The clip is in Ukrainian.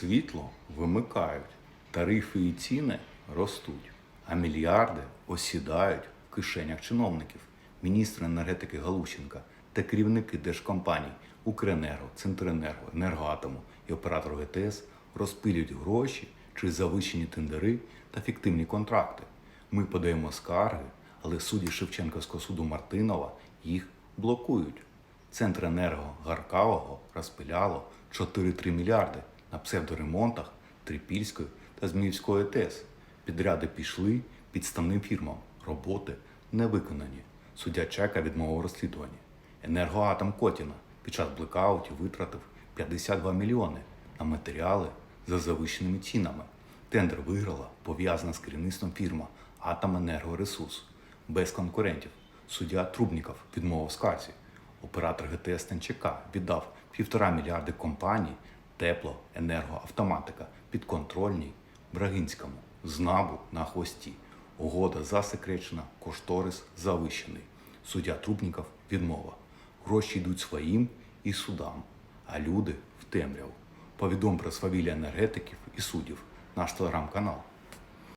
Світло вимикають, тарифи і ціни ростуть, а мільярди осідають в кишенях чиновників. Міністр енергетики Галущенка та керівники держкомпаній Укренерго, Центренерго, Енергоатому і оператор ГТС розпилюють гроші через завищені тендери та фіктивні контракти. Ми подаємо скарги, але судді Шевченківського суду Мартинова їх блокують. Центренерго Гаркавого розпиляло 4-3 мільярди на псевдоремонтах Трипільської та Зміївської ТЕС. Підряди пішли підставним фірмам. Роботи не виконані. Суддя Чека відмовив у розслідуванні. Енергоатом Котіна під час блекаутів витратив 52 мільйони на матеріали за завищеними цінами. Тендер виграла пов'язана з керівництвом фірма Атоменергоресурс без конкурентів. Суддя Трубніков відмовив скарзі. Оператор ГТС ТНЧК віддав півтора мільярди компаній тепло, енергоавтоматика підконтрольній Брагинському з набу на хвості. Угода засекречена, кошторис завищений. Суддя Трубніков відмова. Гроші йдуть своїм і судам, а люди в темряву. Повідом про свавілля енергетиків і суддів. Наш телеграм-канал.